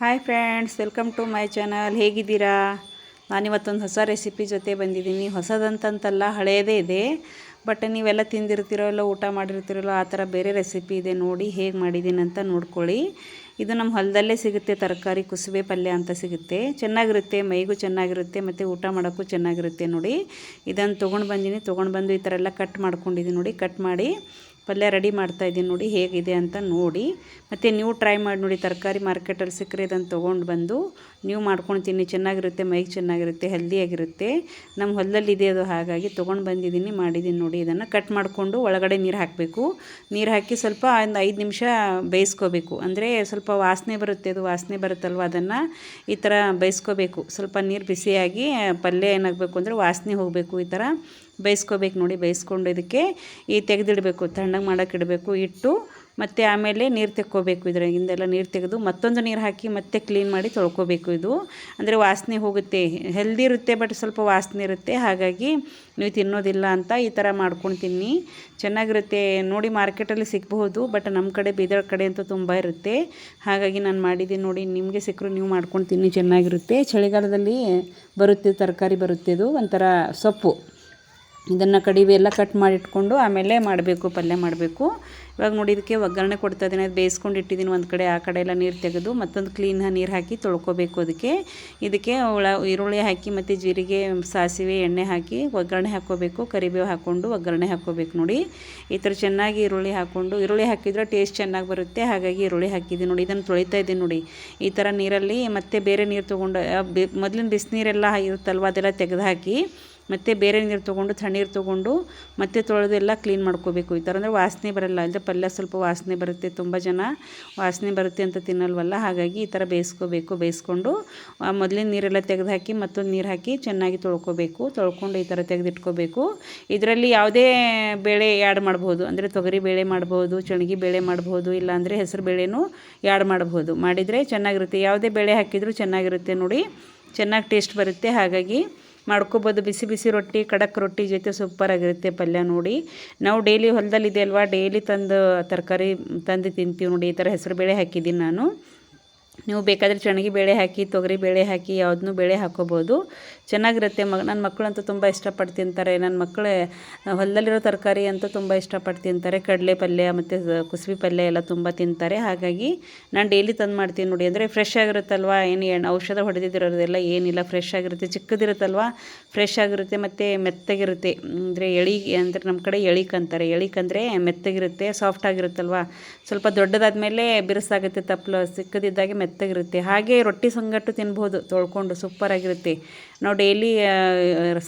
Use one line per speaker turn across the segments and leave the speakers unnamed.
Hi friends welcome to my channel ಹೇಗಿದ್ದೀರಾ? ನಾನಿವತ್ತೊಂದು ಹೊಸ ರೆಸಿಪಿ ಜೊತೆ ಬಂದಿದ್ದೀನಿ. ಹೊಸದಂತಂತಲ್ಲ ಹಳೆಯದೇ ಇದೆ. ಬಟ್ ನೀವೆಲ್ಲ ತಿಂದಿರ್ತಿರೋ ಇಲ್ಲ ಊಟ ಮಾಡಿರ್ತೀರಲ್ಲ ಆ ಥರ ಬೇರೆ ರೆಸಿಪಿ ಇದೆ ನೋಡಿ ಹೇಗೆ ಮಾಡಿದ್ದೀನಿ ಅಂತ ನೋಡ್ಕೊಳ್ಳಿ. ಇದು ನಮ್ಮ ಹೊಲದಲ್ಲೇ ಸಿಗುತ್ತೆ, ತರಕಾರಿ, ಕುಸುಬೆ ಪಲ್ಯ ಅಂತ ಸಿಗುತ್ತೆ. ಚೆನ್ನಾಗಿರುತ್ತೆ, ಮೈಗೂ ಚೆನ್ನಾಗಿರುತ್ತೆ, ಮತ್ತು ಊಟ ಮಾಡೋಕ್ಕೂ ಚೆನ್ನಾಗಿರುತ್ತೆ ನೋಡಿ. ಇದನ್ನು ತೊಗೊಂಡು ಬಂದೀನಿ. ತೊಗೊಂಡು ಬಂದು ಈ ಥರ ಎಲ್ಲ ಕಟ್ ಮಾಡ್ಕೊಂಡಿದ್ದೀನಿ ನೋಡಿ ಕಟ್ ಮಾಡಿ. ಪಲ್ಯ ರೆಡಿ ಮಾಡ್ತಾ ಇದ್ದೀನಿ ನೋಡಿ ಹೇಗಿದೆ ಅಂತ ನೋಡಿ. ಮತ್ತು ನೀವು ಟ್ರೈ ಮಾಡಿ ನೋಡಿ, ತರಕಾರಿ ಮಾರ್ಕೆಟಲ್ಲಿ ಸಿಕ್ಕರೆ ಇದನ್ನು ತೊಗೊಂಡು ಬಂದು ನೀವು ಮಾಡ್ಕೊಂಡು ತಿನ್ನಿ. ಚೆನ್ನಾಗಿರುತ್ತೆ, ಮೈಗೆ ಚೆನ್ನಾಗಿರುತ್ತೆ ಹೆಲ್ದಿಯಾಗಿರುತ್ತೆ ನಮ್ಮ ಹೊಲದಲ್ಲಿ ಇದೆ ಅದು ಹಾಗಾಗಿ ತೊಗೊಂಡು ಬಂದಿದ್ದೀನಿ, ಮಾಡಿದ್ದೀನಿ ನೋಡಿ. ಇದನ್ನು ಕಟ್ ಮಾಡಿಕೊಂಡು ಒಳಗಡೆ ನೀರು ಹಾಕಬೇಕು. ನೀರು ಹಾಕಿ ಸ್ವಲ್ಪ ಒಂದು ಐದು ನಿಮಿಷ ಬೇಯಿಸ್ಕೋಬೇಕು. ಅಂದರೆ ಸ್ವಲ್ಪ ವಾಸನೆ ಬರುತ್ತೆ, ಅದು ವಾಸನೆ ಬರುತ್ತಲ್ವ ಅದನ್ನು ಈ ಥರ ಬೇಯಿಸ್ಕೋಬೇಕು. ಸ್ವಲ್ಪ ನೀರು ಬಿಸಿಯಾಗಿ ಪಲ್ಯ ಏನಾಗಬೇಕು ಅಂದರೆ ವಾಸನೆ ಹೋಗಬೇಕು ಈ ಥರ ಬೇಯಿಸ್ಕೋಬೇಕು ನೋಡಿ, ಬೇಯಿಸ್ಕೊಂಡು ಇದಕ್ಕೆ ಈ ತೆಗೆದಿಡಬೇಕು, ತಣ್ಣಗೆ ಮಾಡೋಕೆ ಇಡಬೇಕು, ಇಟ್ಟು ಮತ್ತು ಆಮೇಲೆ ನೀರು ತೆಕ್ಕೋಬೇಕು. ಇದ್ರಾಗಿಂದೆಲ್ಲ ನೀರು ತೆಗೆದು ಮತ್ತೊಂದು ನೀರು ಹಾಕಿ ಮತ್ತೆ ಕ್ಲೀನ್ ಮಾಡಿ ತೊಳ್ಕೊಬೇಕು ಇದು. ಅಂದರೆ ವಾಸನೆ ಹೋಗುತ್ತೆ. ಹೆಲ್ದಿ ಇರುತ್ತೆ, ಬಟ್ ಸ್ವಲ್ಪ ವಾಸನೆ ಇರುತ್ತೆ. ಹಾಗಾಗಿ ನೀವು ತಿನ್ನೋದಿಲ್ಲ ಅಂತ ಈ ಥರ ಮಾಡ್ಕೊಂಡು ತಿನ್ನಿ. ಚೆನ್ನಾಗಿರುತ್ತೆ. ನೋಡಿ ಮಾರ್ಕೆಟಲ್ಲಿ ಸಿಗಬಹುದು, ಬಟ್ ನಮ್ಮ ಕಡೆ, ಬೀದರ್ ಕಡೆ ಅಂತೂ ತುಂಬ ಇರುತ್ತೆ. ಹಾಗಾಗಿ ನಾನು ಮಾಡಿದ್ದೀನಿ ನೋಡಿ, ನಿಮಗೆ ಸಿಕ್ಕರು ನೀವು ಮಾಡ್ಕೊಂಡು ತಿನ್ನಿ, ಚೆನ್ನಾಗಿರುತ್ತೆ. ಚಳಿಗಾಲದಲ್ಲಿ ಬರುತ್ತೆ, ತರಕಾರಿ ಬರುತ್ತೆ ಇದು, ಒಂಥರ ಸೊಪ್ಪು. ಇದನ್ನು ಕಡಿವೆ ಎಲ್ಲ ಕಟ್ ಮಾಡಿಟ್ಕೊಂಡು ಆಮೇಲೆ ಮಾಡಬೇಕು, ಪಲ್ಯ ಮಾಡಬೇಕು. ಇವಾಗ ನೋಡಿ ಇದಕ್ಕೆ ಒಗ್ಗರಣೆ ಕೊಡ್ತಾ ಇದ್ದೀನಿ. ಅದು ಬೇಯಿಸ್ಕೊಂಡು ಇಟ್ಟಿದ್ದೀನಿ ಒಂದು ಕಡೆ. ಆ ಕಡೆ ಎಲ್ಲ ನೀರು ತೆಗೆದು ಮತ್ತೊಂದು ಕ್ಲೀನ್ ನೀರು ಹಾಕಿ ತೊಳ್ಕೊಬೇಕು ಅದಕ್ಕೆ ಇದಕ್ಕೆ ಉಳ ಈರುಳ್ಳಿ ಹಾಕಿ ಮತ್ತು ಜೀರಿಗೆ, ಸಾಸಿವೆ, ಎಣ್ಣೆ ಹಾಕಿ ಒಗ್ಗರಣೆ ಹಾಕ್ಕೋಬೇಕು. ಕರಿಬೇವು ಹಾಕ್ಕೊಂಡು ಒಗ್ಗರಣೆ ಹಾಕ್ಕೋಬೇಕು ನೋಡಿ. ಈ ಥರ ಚೆನ್ನಾಗಿ ಈರುಳ್ಳಿ ಹಾಕ್ಕೊಂಡು, ಈರುಳ್ಳಿ ಹಾಕಿದ್ರೆ ಟೇಸ್ಟ್ ಚೆನ್ನಾಗಿ ಬರುತ್ತೆ. ಹಾಗಾಗಿ ಈರುಳ್ಳಿ ಹಾಕಿದ್ದೀನಿ ನೋಡಿ. ಇದನ್ನು ತೊಳಿತಾ ಇದ್ದೀನಿ ನೋಡಿ. ಈ ಥರ ನೀರಲ್ಲಿ ಮತ್ತೆ ಬೇರೆ ನೀರು ತೊಗೊಂಡು ಮೊದಲಿನ ಬಿಸಿನೀರೆಲ್ಲ ಇರುತ್ತಲ್ವ ಅದೆಲ್ಲ ತೆಗೆದು ಹಾಕಿ ಮತ್ತು ಬೇರೆ ನೀರು ತೊಗೊಂಡು, ತಣ್ಣೀರು ತೊಗೊಂಡು ಮತ್ತೆ ತೊಳೆದು ಎಲ್ಲ ಕ್ಲೀನ್ ಮಾಡ್ಕೋಬೇಕು. ಈ ಥರ ಅಂದರೆ ವಾಸನೆ ಬರಲ್ಲ. ಅಂದರೆ ಪಲ್ಯ ಸ್ವಲ್ಪ ವಾಸನೆ ಬರುತ್ತೆ ತುಂಬ ಜನ. ವಾಸನೆ ಬರುತ್ತೆ ಅಂತ ತಿನ್ನಲ್ವಲ್ಲ? ಹಾಗಾಗಿ ಈ ಥರ ಬೇಯಿಸ್ಕೋಬೇಕು. ಬೇಯಿಸ್ಕೊಂಡು ಮೊದಲಿನ ನೀರೆಲ್ಲ ತೆಗೆದು ಹಾಕಿ ಮತ್ತೊಂದು ನೀರು ಹಾಕಿ ಚೆನ್ನಾಗಿ ತೊಳ್ಕೊಬೇಕು. ತೊಳ್ಕೊಂಡು ಈ ಥರ ತೆಗೆದಿಟ್ಕೋಬೇಕು. ಇದರಲ್ಲಿ ಯಾವುದೇ ಬೇಳೆ ಆ್ಯಡ್ ಮಾಡ್ಬೋದು. ಅಂದರೆ ತೊಗರಿ ಬೇಳೆ ಮಾಡ್ಬೋದು, ಚಣಗಿ ಬೇಳೆ ಮಾಡ್ಬೋದು ಇಲ್ಲಾಂದರೆ ಹೆಸರು ಬೇಳೆನೂ ಆ್ಯಡ್ ಮಾಡ್ಬೋದು. ಮಾಡಿದರೆ ಚೆನ್ನಾಗಿರುತ್ತೆ. ಯಾವುದೇ ಬೇಳೆ ಹಾಕಿದರೂ ಚೆನ್ನಾಗಿರುತ್ತೆ ನೋಡಿ. ಚೆನ್ನಾಗಿ ಟೇಸ್ಟ್ ಬರುತ್ತೆ. ಹಾಗಾಗಿ ಮಾಡ್ಕೋಬೋದು. ಬಿಸಿ ಬಿಸಿ ರೊಟ್ಟಿ ಖಡಕ್ ರೊಟ್ಟಿ ಜೊತೆ ಸೂಪರಾಗಿರುತ್ತೆ ಪಲ್ಯ ನೋಡಿ. ನಾವು ಡೈಲಿ ಹೊಲದಲ್ಲಿದೆ ಅಲ್ವಾ? ಡೈಲಿ ತಂದು ತರಕಾರಿ ತಂದು ತಿಂತೀವಿ ನೋಡಿ. ಈ ಥರ ಹೆಸರು ಬೇಳೆ ಹಾಕಿದ್ದೀನಿ ನಾನು. ನೀವು ಬೇಕಾದರೆ ಚಣಗಿ ಬೇಳೆ ಹಾಕಿ, ತೊಗರಿ ಬೇಳೆ ಹಾಕಿ, ಯಾವುದನ್ನೂ ಬೇಳೆ ಹಾಕೋಬೋದು. ಚೆನ್ನಾಗಿರುತ್ತೆ. ಮಗ ನನ್ನ ಮಕ್ಕಳಂತೂ ತುಂಬ ಇಷ್ಟಪಟ್ಟು ತಿಂತಾರೆ. ನನ್ನ ಮಕ್ಕಳು ಹೊಲದಲ್ಲಿರೋ ತರಕಾರಿ ಅಂತೂ ತುಂಬ ಇಷ್ಟಪಟ್ಟು ತಿಂತಾರೆ. ಕಡಲೆ ಪಲ್ಯ ಮತ್ತು ಕುಸುಬಿ ಪಲ್ಯ ಎಲ್ಲ ತುಂಬ ತಿಂತಾರೆ. ಹಾಗಾಗಿ ನಾನು ಡೈಲಿ ತಂದು ಮಾಡ್ತೀನಿ ನೋಡಿ. ಅಂದರೆ ಫ್ರೆಶ್ ಆಗಿರುತ್ತಲ್ವ? ಏನು ಎಣ್ಣೆ ಔಷಧ ಹೊಡೆದಿರೋದೆಲ್ಲ ಏನಿಲ್ಲ. ಫ್ರೆಶ್ ಆಗಿರುತ್ತೆ. ಚಿಕ್ಕದಿರುತ್ತಲ್ವ? ಫ್ರೆಶ್ ಆಗಿರುತ್ತೆ ಮತ್ತು ಮೆತ್ತಗಿರುತ್ತೆ. ಅಂದರೆ ಎಳಿ, ಅಂದರೆ ನಮ್ಮ ಕಡೆ ಎಳಿಕಂತಾರೆ ಅಂತಾರೆ ಎಳಿಕ್ ಅಂದರೆ ಮೆತ್ತಗಿರುತ್ತೆ ಸಾಫ್ಟ್ ಆಗಿರುತ್ತಲ್ವ? ಸ್ವಲ್ಪ ದೊಡ್ಡದಾದ ಮೇಲೆ ಬಿರುಸಾಗುತ್ತೆ ತಪ್ಪಲು ಸಿಕ್ಕದಿದ್ದಾಗೆ ಮೆತ್ತಗಿರುತ್ತೆ ಹಾಗೆ ರೊಟ್ಟಿ ಸಂಗಟ್ಟು ತಿನ್ಬೋದು ತೊಳ್ಕೊಂಡು ಸೂಪರಾಗಿರುತ್ತೆ ನಾವು ಡೈಲಿ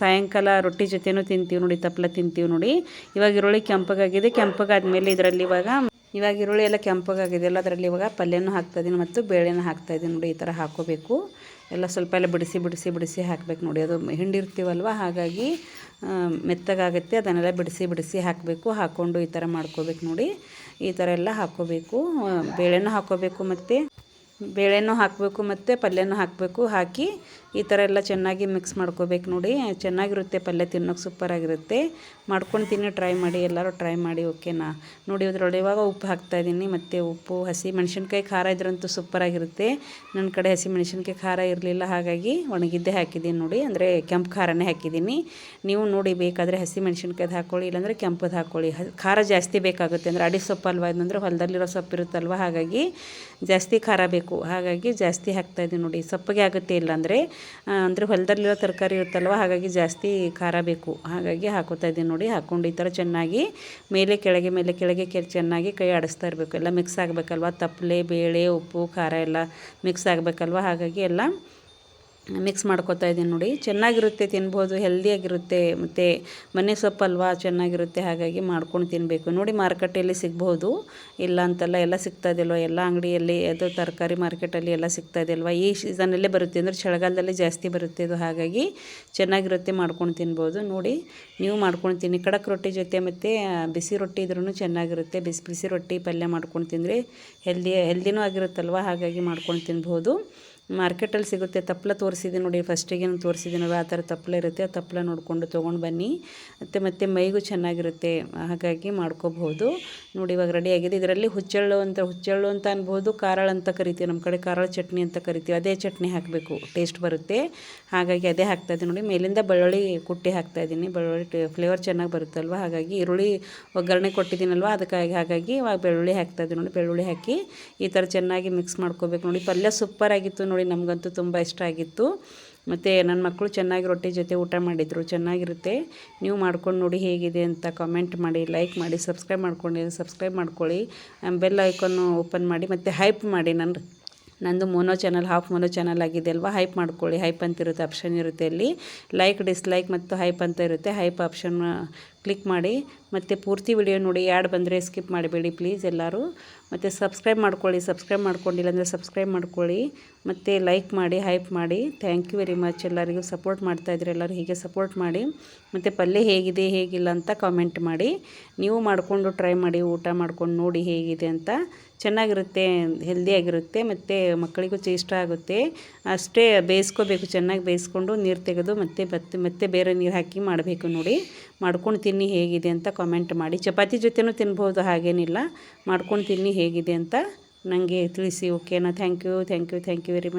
ಸಾಯಂಕಾಲ ರೊಟ್ಟಿ ಜೊತೆನೂ ತಿಂತೀವಿ ನೋಡಿ ತಪ್ಪಲ ತಿಂತೀವಿ ನೋಡಿ. ಇವಾಗ ಈರುಳ್ಳಿ ಕೆಂಪಗಾಗಿದೆ, ಕೆಂಪಗಾದ್ಮೇಲೆ ಇದರಲ್ಲಿ ಇವಾಗ ಇವಾಗ ಈರುಳ್ಳಿ ಎಲ್ಲ ಕೆಂಪಗಾಗಿದೆ. ಎಲ್ಲ ಅದರಲ್ಲಿ ಇವಾಗ ಪಲ್ಯನೂ ಹಾಕ್ತಾಯಿದ್ದೀನಿ ಮತ್ತು ಬೇಳೆನೂ ಹಾಕ್ತಾಯಿದ್ದೀನಿ ನೋಡಿ, ಈ ಥರ ಹಾಕೋಬೇಕು ಎಲ್ಲ ಸ್ವಲ್ಪ ಎಲ್ಲ ಬಿಡಿಸಿ ಬಿಡಿಸಿ ಬಿಡಿಸಿ ಹಾಕಬೇಕು ನೋಡಿ. ಅದು ಹಿಂಡಿರ್ತೀವಲ್ವ? ಹಾಗಾಗಿ ಮೆತ್ತಗಾಗುತ್ತೆ. ಅದನ್ನೆಲ್ಲ ಬಿಡಿಸಿ ಬಿಡಿಸಿ ಹಾಕಬೇಕು. ಹಾಕ್ಕೊಂಡು ಈ ಥರ ಮಾಡ್ಕೋಬೇಕು ನೋಡಿ. ಈ ಥರ ಎಲ್ಲ ಹಾಕ್ಕೋಬೇಕು. ಬೇಳೆನೂ ಹಾಕ್ಕೋಬೇಕು ಮತ್ತು. ಬೇಳೆನೂ ಹಾಕಬೇಕು ಮತ್ತು ಪಲ್ಯನೂ ಹಾಕಬೇಕು ಹಾಕಿ ಈ ಥರ ಎಲ್ಲ ಚೆನ್ನಾಗಿ ಮಿಕ್ಸ್ ಮಾಡ್ಕೋಬೇಕು ನೋಡಿ. ಚೆನ್ನಾಗಿರುತ್ತೆ ಪಲ್ಯ ತಿನ್ನೋಕೆ ಸೂಪರಾಗಿರುತ್ತೆ ಮಾಡ್ಕೊಂಡು ತಿನ್ನಿ ಟ್ರೈ ಮಾಡಿ, ಎಲ್ಲರೂ ಟ್ರೈ ಮಾಡಿ ಓಕೆನಾ ನೋಡಿ ಅದರೊಳಗೆ ಇವಾಗ ಉಪ್ಪು ಹಾಕ್ತಾಯಿದ್ದೀನಿ ಮತ್ತು ಉಪ್ಪು, ಹಸಿ ಮೆಣಸಿನ್ಕಾಯಿ ಖಾರ ಇದ್ರಂತೂ ಸೂಪರಾಗಿರುತ್ತೆ ನನ್ನ ಕಡೆ ಹಸಿ ಮೆಣಸಿನ್ಕಾಯಿ ಖಾರ ಇರಲಿಲ್ಲ, ಹಾಗಾಗಿ ಒಣಗಿದ್ದೇ ಹಾಕಿದ್ದೀನಿ ನೋಡಿ. ಅಂದರೆ ಕೆಂಪು ಖಾರನೇ ಹಾಕಿದ್ದೀನಿ. ನೀವು ನೋಡಿ, ಬೇಕಾದರೆ ಹಸಿ ಮೆಣಸಿನ್ಕಾಯ್ದು ಹಾಕ್ಕೊಳ್ಳಿ ಇಲ್ಲಾಂದರೆ ಕೆಂಪದು ಹಾಕ್ಕೊಳ್ಳಿ ಖಾರ ಜಾಸ್ತಿ ಬೇಕಾಗುತ್ತೆ. ಅಂದರೆ ಅಡಿ ಸೊಪ್ಪು ಅಲ್ವಾ? ಇದಂದರೆ ಹೊಲದಲ್ಲಿರೋ ಸೊಪ್ಪು ಇರುತ್ತಲ್ವ? ಹಾಗಾಗಿ ಜಾಸ್ತಿ ಖಾರ ಬೇಕು. ಹಾಗಾಗಿ ಜಾಸ್ತಿ ಹಾಕ್ತಾಯಿದ್ದೀನಿ ನೋಡಿ. ಸೊಪ್ಪಿಗೆ ಆಗುತ್ತೆ ಇಲ್ಲಾಂದರೆ ಅಂದರೆ ಹೊಲದಲ್ಲಿರೋ ತರಕಾರಿ ಇರುತ್ತಲ್ವ, ಹಾಗಾಗಿ ಜಾಸ್ತಿ ಖಾರ ಬೇಕು. ಹಾಗಾಗಿ ಹಾಕೋತಾ ಇದ್ದೀನಿ ನೋಡಿ ಹಾಕ್ಕೊಂಡು ಈ ಥರ ಚೆನ್ನಾಗಿ ಮೇಲೆ ಕೆಳಗೆ ಮೇಲೆ ಕೆಳಗೆ ಕೆ, ಚೆನ್ನಾಗಿ ಕೈ ಆಡಿಸ್ತಾ ಇರಬೇಕು. ಎಲ್ಲ ಮಿಕ್ಸ್ ಆಗಬೇಕಲ್ವ? ತಪ್ಪಲೆ ಬೇಳೆ, ಉಪ್ಪು, ಖಾರ ಎಲ್ಲ ಮಿಕ್ಸ್ ಆಗಬೇಕಲ್ವ? ಹಾಗಾಗಿ ಎಲ್ಲ ಮಿಕ್ಸ್ ಮಾಡ್ಕೊತಾ ಇದ್ದೀನಿ ನೋಡಿ. ಚೆನ್ನಾಗಿರುತ್ತೆ, ತಿನ್ಬೋದು ಹೆಲ್ದಿಯಾಗಿರುತ್ತೆ ಮತ್ತು ಮನೆ ಸೊಪ್ಪಲ್ವಾ ಚೆನ್ನಾಗಿರುತ್ತೆ, ಹಾಗಾಗಿ ಮಾಡ್ಕೊಂಡು ತಿನ್ನಬೇಕು ನೋಡಿ, ಮಾರುಕಟ್ಟೆಯಲ್ಲಿ ಸಿಗ್ಬೋದು. ಇಲ್ಲ ಅಂತಲ್ಲ, ಎಲ್ಲ ಸಿಗ್ತಾಯಿದೆಯಲ್ವ ಎಲ್ಲ ಅಂಗಡಿಯಲ್ಲಿ, ಅದು ತರಕಾರಿ ಮಾರ್ಕೆಟಲ್ಲಿ ಎಲ್ಲ ಸಿಗ್ತಾಯಿದೆಯಲ್ವ ಈ ಸೀಸನಲ್ಲೇ ಬರುತ್ತೆ ಅಂದರೆ ಚಳಿಗಾಲದಲ್ಲಿ ಜಾಸ್ತಿ ಬರುತ್ತೆ ಅದು ಹಾಗಾಗಿ ಚೆನ್ನಾಗಿರುತ್ತೆ ಮಾಡ್ಕೊಂಡು ತಿನ್ಬೋದು. ನೋಡಿ, ನೀವು ಮಾಡ್ಕೊಂಡು ತಿನ್ನಿ. ಕಡಕ್ ರೊಟ್ಟಿ ಜೊತೆ ಮತ್ತು ಬಿಸಿ ರೊಟ್ಟಿ ಇದ್ರೂ ಚೆನ್ನಾಗಿರುತ್ತೆ. ಬಿಸಿ ಬಿಸಿ ರೊಟ್ಟಿ ಪಲ್ಯ ಮಾಡ್ಕೊಂಡು ತಿಂದರೆ ಹೆಲ್ದಿ ಹೆಲ್ದಿನೂ ಆಗಿರುತ್ತಲ್ವ? ಹಾಗಾಗಿ ಮಾಡ್ಕೊಂಡು ತಿನ್ಬೋದು. ಮಾರ್ಕೆಟಲ್ಲಿ ಸಿಗುತ್ತೆ. ತಪ್ಪಲ ತೋರಿಸಿದೆ ನೋಡಿ, ಫಸ್ಟಿಗೆ ತೋರಿಸಿದ್ದೀನಲ್ಲ ಆ ಥರ ತಪ್ಪಲ ಇರುತ್ತೆ. ಆ ತಪ್ಪಲ ನೋಡಿಕೊಂಡು ತೊಗೊಂಡು ಬನ್ನಿ. ಮತ್ತು ಮತ್ತು ಮೈಗೂ ಚೆನ್ನಾಗಿರುತ್ತೆ. ಹಾಗಾಗಿ ಮಾಡ್ಕೋಬಹುದು. ನೋಡಿ, ಇವಾಗ ರೆಡಿ ಆಗಿದೆ. ಇದರಲ್ಲಿ ಹುಚ್ಚಳ್ಳು ಅಂತ ಹುಚ್ಚಳ್ಳು ಅಂತ ಅನ್ಬೋದು, ಕಾರಳ ಅಂತ ಕರಿತೀವಿ. ನಮ್ಮ ಕಡೆ ಕಾರಳ ಚಟ್ನಿ ಅಂತ ಕರಿತೀವಿ. ಅದೇ ಚಟ್ನಿ ಹಾಕಬೇಕು. ಟೇಸ್ಟ್ ಬರುತ್ತೆ. ಹಾಗಾಗಿ ಅದೇ ಹಾಕ್ತಾ ಇದ್ದೀನಿ ನೋಡಿ. ಮೇಲಿಂದ ಬೆಳ್ಳುಳ್ಳಿ ಕುಟ್ಟಿ ಹಾಕ್ತಾ ಇದ್ದೀನಿ. ಬೆಳ್ಳುಳ್ಳಿ ಫ್ಲೇವರ್ ಚೆನ್ನಾಗಿ ಬರುತ್ತಲ್ವ? ಹಾಗಾಗಿ ಈರುಳ್ಳಿ ಒಗ್ಗರಣೆ ಕೊಟ್ಟಿದ್ದೀನಲ್ವ? ಅದಕ್ಕಾಗಿ, ಹಾಗಾಗಿ ಇವಾಗ ಬೆಳ್ಳುಳ್ಳಿ ಹಾಕ್ತಾಯಿದ್ದೀನಿ ನೋಡಿ. ಬೆಳ್ಳುಳ್ಳಿ ಹಾಕಿ ಈ ಥರ ಚೆನ್ನಾಗಿ ಮಿಕ್ಸ್ ಮಾಡ್ಕೋಬೇಕು ನೋಡಿ. ಪಲ್ಯ ಸೂಪರ್ ಆಗಿತ್ತು ನೋಡಿ. ನಮಗಂತೂ ತುಂಬ ಇಷ್ಟ ಆಗಿತ್ತು. ಮತ್ತು ನನ್ನ ಮಕ್ಕಳು ಚೆನ್ನಾಗಿ ರೊಟ್ಟಿ ಜೊತೆ ಊಟ ಮಾಡಿದರು, ಚೆನ್ನಾಗಿರುತ್ತೆ. ನೀವು ಮಾಡ್ಕೊಂಡು ನೋಡಿ ಹೇಗಿದೆ ಅಂತ ಕಾಮೆಂಟ್ ಮಾಡಿ ಲೈಕ್ ಮಾಡಿ ಸಬ್ಸ್ಕ್ರೈಬ್ ಮಾಡ್ಕೊಂಡು ಸಬ್ಸ್ಕ್ರೈಬ್ ಮಾಡ್ಕೊಳ್ಳಿ. ಬೆಲ್ ಐಕನ್ನು ಓಪನ್ ಮಾಡಿ, ಮತ್ತು ಹೈಪ್ ಮಾಡಿ ನನ್ನ ನಂದು mono channel half mono channel ಆಗಿದೆ ಅಲ್ವಾ? ಹೈಪ್ ಮಾಡ್ಕೊಳ್ಳಿ. ಹೈಪ್ ಅಂತ ಇರುತ್ತೆ ಆಪ್ಷನ್ ಇರುತ್ತೆ ಅಲ್ಲಿ. ಲೈಕ್ ಡಿಸ್ಲೈಕ್ ಮತ್ತು ಹೈಪ್ ಅಂತ ಇರುತ್ತೆ. ಹೈಪ್ ಆಪ್ಷನ್ ಕ್ಲಿಕ್ ಮಾಡಿ, ಮತ್ತು ಪೂರ್ತಿ ವಿಡಿಯೋ ನೋಡಿ ಯಾಡ್ ಬಂದರೆ ಸ್ಕಿಪ್ ಮಾಡಬೇಡಿ ಪ್ಲೀಸ್ ಎಲ್ಲರೂ. ಮತ್ತು ಸಬ್ಸ್ಕ್ರೈಬ್ ಮಾಡ್ಕೊಳ್ಳಿ ಸಬ್ಸ್ಕ್ರೈಬ್ ಮಾಡ್ಕೊಂಡಿಲ್ಲ ಅಂದರೆ ಸಬ್ಸ್ಕ್ರೈಬ್ ಮಾಡ್ಕೊಳ್ಳಿ. ಮತ್ತು ಲೈಕ್ ಮಾಡಿ ಹೈಪ್ ಮಾಡಿ. ಥ್ಯಾಂಕ್ ಯು ವೆರಿ ಮಚ್ ಎಲ್ಲರಿಗೂ ಸಪೋರ್ಟ್ ಮಾಡ್ತಾಯಿದ್ರೆ ಎಲ್ಲರೂ ಹೀಗೆ ಸಪೋರ್ಟ್ ಮಾಡಿ. ಮತ್ತು ಪಲ್ಯ ಹೇಗಿದೆ, ಹೇಗಿಲ್ಲ ಅಂತ ಕಾಮೆಂಟ್ ಮಾಡಿ. ನೀವು ಮಾಡಿಕೊಂಡು ಟ್ರೈ ಮಾಡಿ, ಊಟ ಮಾಡ್ಕೊಂಡು ನೋಡಿ ಹೇಗಿದೆ ಅಂತ. ಚೆನ್ನಾಗಿರುತ್ತೆ ಹೆಲ್ದಿಯಾಗಿರುತ್ತೆ ಮತ್ತು ಮಕ್ಕಳಿಗೂ ಇಷ್ಟ ಆಗುತ್ತೆ. ಅಷ್ಟೇ ಬೇಯಿಸ್ಕೋಬೇಕು, ಚೆನ್ನಾಗಿ ಬೇಯಿಸ್ಕೊಂಡು ನೀರು ತೆಗೆದು ಮತ್ತೆ ಮತ್ತೆ ಮತ್ತೆ ಬೇರೆ ನೀರು ಹಾಕಿ ಮಾಡಬೇಕು ನೋಡಿ. ಮಾಡ್ಕೊಂಡು ತಿನ್ನಿ ಹೇಗಿದೆ ಅಂತ ಕಾಮೆಂಟ್ ಮಾಡಿ. ಚಪಾತಿ ಜೊತೆನೂ ತಿನ್ಬೋದು ಹಾಗೇನಿಲ್ಲ. ಮಾಡ್ಕೊಂಡು ತಿನ್ನಿ ಹೇಗಿದೆ ಅಂತ ನನಗೆ ತಿಳಿಸಿ ಓಕೆನಾ thank you thank you thank you very much